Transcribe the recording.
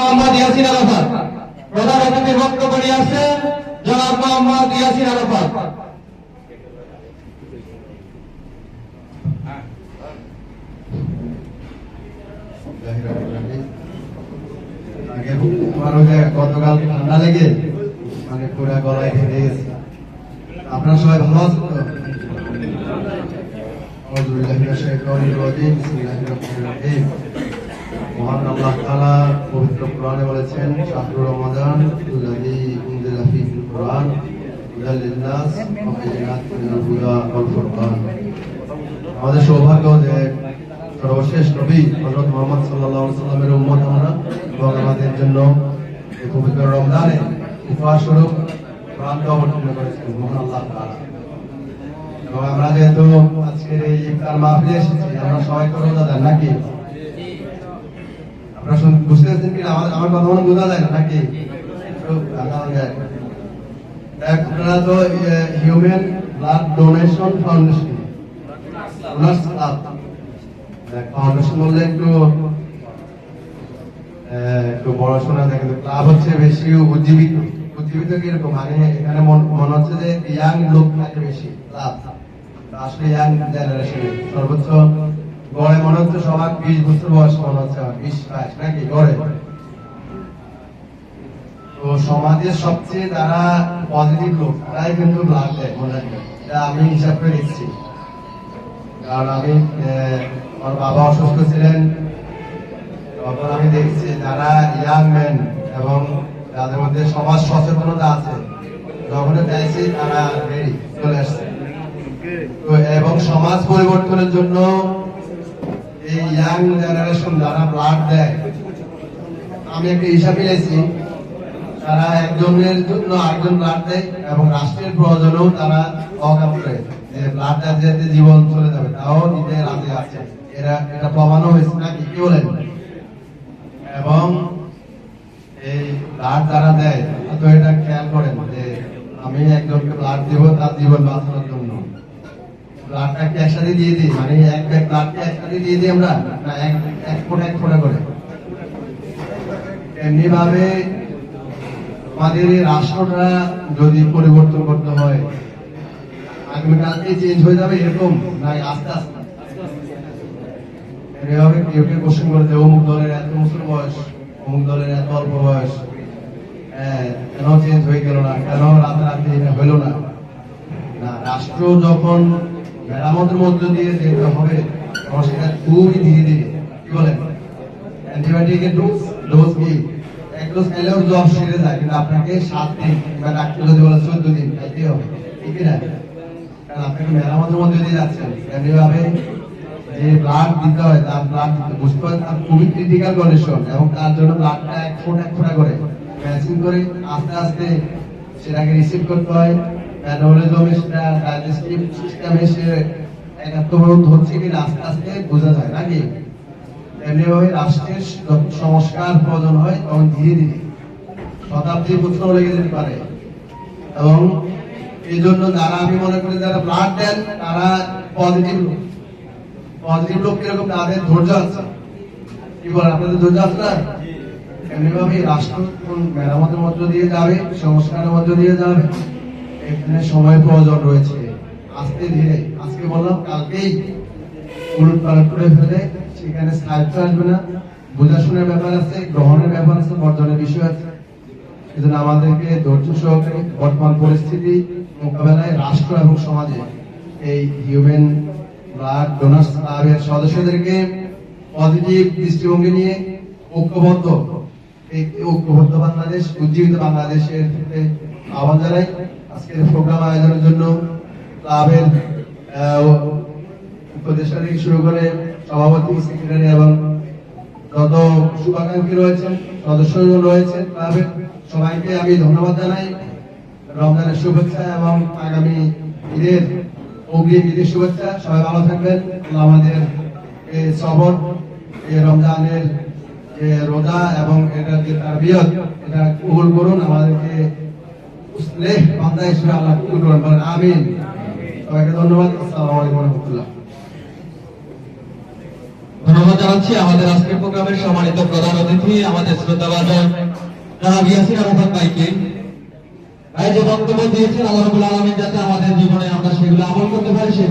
মোহাম্মদ ইয়াসির আরাফাত প্রধান অতিথির বক্তব্য নিয়ে আসছেন জনাব মোহাম্মদ ইয়াসির আরাফাত গতকাল ঠান্ডা লেগে মানে পুরা গলায় ফেলে আপনারা সবাই ভালো আছেন মহান আল্লাহ তাআলা পবিত্র কোরআনে বলেছেন শাহরুর রমাদান আল্লাযী উনজিলা ফীহিল কুরআন লিন-নাস ওয়া বায়িনাতিন মিনাল ওয়াল ফুরকান। আমাদের সৌভাগ্য যে সর্বশেষ নবী হযরত মুহাম্মদ সাল্লাল্লাহু আলাইহি সাল্লামের উম্মত আমরা, এবং আমাদের জন্য এই পবিত্র রমজানে উপহার স্বরূপ কোরআনকে অবতীর্ণ করেছেন মহান আল্লাহ তাআলা। এবং আমরা যেহেতু আজকের এই ইফতার মাহফিলে এসেছি, আমরা সবাই রোজা দেন নাকি? আপনারা বুঝতে পারছেন কি আমার আমার কথা মনে বোঝা যায় না, নাকি? আপনারা তো human blood donation foundation foundation বললে একটু একটু বড় শোনা কিন্তু ক্লাব হচ্ছে বেশি উজ্জীবিত। উজ্জীবিত কীরকম? মানে এখানে মনে হচ্ছে যে ইয়াং লোক থাকে বেশি ক্লাব আসলে ইয়াং জেনারেশন সর্বোচ্চ গড়ে মনে হচ্ছে সবার বিশ বছর বয়স মনে হচ্ছে আমার, বিশ বাইশ নাকি গড়ে তো সমাজের সবচেয়ে যারা পজিটিভ লোক, তারাই কিন্তু ব্লাড দেয়, মনে রাখবেন আমি হিসাব করে দিচ্ছি কারণ আমি আমার বাবা অসুস্থ ছিলেন। তখন আমি দেখছি যারা ইয়াং ম্যান এবং যাদের মধ্যে সমাজ সচেতনতা আছে যখন চাইছি তারা রেডি চলে আসছে। এবং সমাজ পরিবর্তনের জন্য এই ইয়াং জেনারেশন যারা ব্লাড দেয়, আমি একটা হিসাব মিলেছি তারা একজনের জন্য আরেকজন ব্লাড দেয় এবং রাষ্ট্রের প্রয়োজনেও তারা অকাপ করে যে ব্লাড যাতে জীবন চলে যাবে, তাও দিতে রাজি আছে। এরা, এটা প্রমাণও হয়েছে নাকি কি বলেন? এবং এই ব্লাড যারা দেয় তো এটা খেয়াল করেন যে আমি একজনকে ব্লাড দেবো, তার জীবন বাঁচানোর জন্য। ব্লাডটা একসাথে দিয়ে দিই মানে এক ব্যাগ ব্লাডকে একসাথে দিয়ে দিই আমরা এক এক ফোঁটা এক ফোঁটা করে। এমনি ভাবে আমাদের এই রাষ্ট্রটা যদি পরিবর্তন করতে হয় আগামীকালকে চেঞ্জ হয়ে যাবে এরকম না আস্তে আস্তে? এভাবে কেউ কেউ কোশ্চেন করে যে অমুক দলের এত বছর বয়স অমুক দলের এত অল্প বয়স হ্যাঁ, কেন চেঞ্জ হয়ে গেল না? কেন রাতারাতি হইল না রাষ্ট্র যখন মেরামতের মধ্য দিয়ে যেতে হবে তখন সেটা খুবই ধীরে ধীরে। কি বলেন? অ্যান্টিবায়োটিকের ডোজ ডোজ কি? এক ডোজ খেলেও জ্বর সেরে যায়, কিন্তু আপনাকে সাত দিন কিংবা ডাক্তার যদি বলে চোদ্দ দিন খাইতে হবে? ঠিক না কারণ আপনাকে মেরামতের মধ্যে দিয়ে যাচ্ছেন। এমনি ভাবে যে ব্লাড দিতে হয়, তার ব্লাড দিতে বুঝতে পারেন তার খুবই ক্রিটিক্যাল কন্ডিশন এবং তার জন্য ব্লাডটা এক ফোঁটা এক ফোঁটা করে। ম্যাচিং করে আস্তে আস্তে সেটাকে রিসিভ করতে হয়। ম্যানোলিজমে সেটা ডাইজেস্টিভ সিস্টেমে সে একাত্মভাবে ধরছে কিনা আস্তে আস্তে বোঝা যায় নাকি? এমনিভাবে রাষ্ট্রের সংস্কার প্রয়োজন হয় তখন ধীরে ধীরে। শতাব্দী বছর লেগে যেতে পারে। এবং এই জন্য যারা আমি মনে করি যারা ব্লাড দেন, তারা পজিটিভ লোক। পজিটিভ লোক কীরকম তাদের ধৈর্য আছে। কি বলেন আপনাদের ধৈর্য আছে না? এমনিভাবে রাষ্ট্র মেরামতের মধ্য দিয়ে যাবে, সংস্কারের মধ্য দিয়ে যাবে, এখানে সময় প্রয়োজন রয়েছে। আস্তে ধীরে। আজকে বললাম? কালকেই উলট করে ফেলে, সেখানে সাহায্য আসবে না। বোঝাশোনার ব্যাপার আছে, গ্রহণের ব্যাপার আছে, বর্জনের বিষয় আছে। সেজন্য আমাদেরকে ধৈর্য সহকারে বর্তমান পরিস্থিতি, মোকাবেলায় রাষ্ট্র এবং সমাজে এই হিউম্যান ব্লাড ডোনার্স ক্লাবের সদস্যদেরকে পজিটিভ দৃষ্টিভঙ্গি নিয়ে ঐক্যবদ্ধ। এই ঐক্যবদ্ধ বাংলাদেশ, উজ্জীবিত বাংলাদেশের ক্ষেত্রে আহ্বান জানাই। আজকের প্রোগ্রাম আয়োজনের জন্য ক্লাবের উপদেষ্টা থেকে শুরু করে সভাপতি সেক্রেটারি এবং যত শুভাকাঙ্ক্ষী রয়েছেন সদস্য রয়েছেন ক্লাবের সবাইকে আমি ধন্যবাদ জানাই। রমজানের শুভেচ্ছা এবং আগামী ঈদের অগ্রিম ঈদের শুভেচ্ছা। সবাই ভালো থাকবেন। আমাদের এই সবর এই রমজানের যে রোজা এবং এটা যে তারবিয়ত, এটা কবুল করুন। আমাদেরকে উসলেহ বান্দা হিসেবে আল্লাহ কবুল করুন। আমিন। ধন্যবাদ। আসসালামু আলাইকুম ধন্যবাদ জানাচ্ছি আমাদের আজকের প্রোগ্রামের সম্মানিত প্রধান অতিথি, আমাদের শ্রোতাবাদক রাহাব ইয়াসির ভাইকে। ভাই, যে বক্তব্য দিয়েছেন, আল্লাহ রাব্বুল যাতে আমাদের জীবনে আমরা সেগুলো আমল করতে পারি, সেই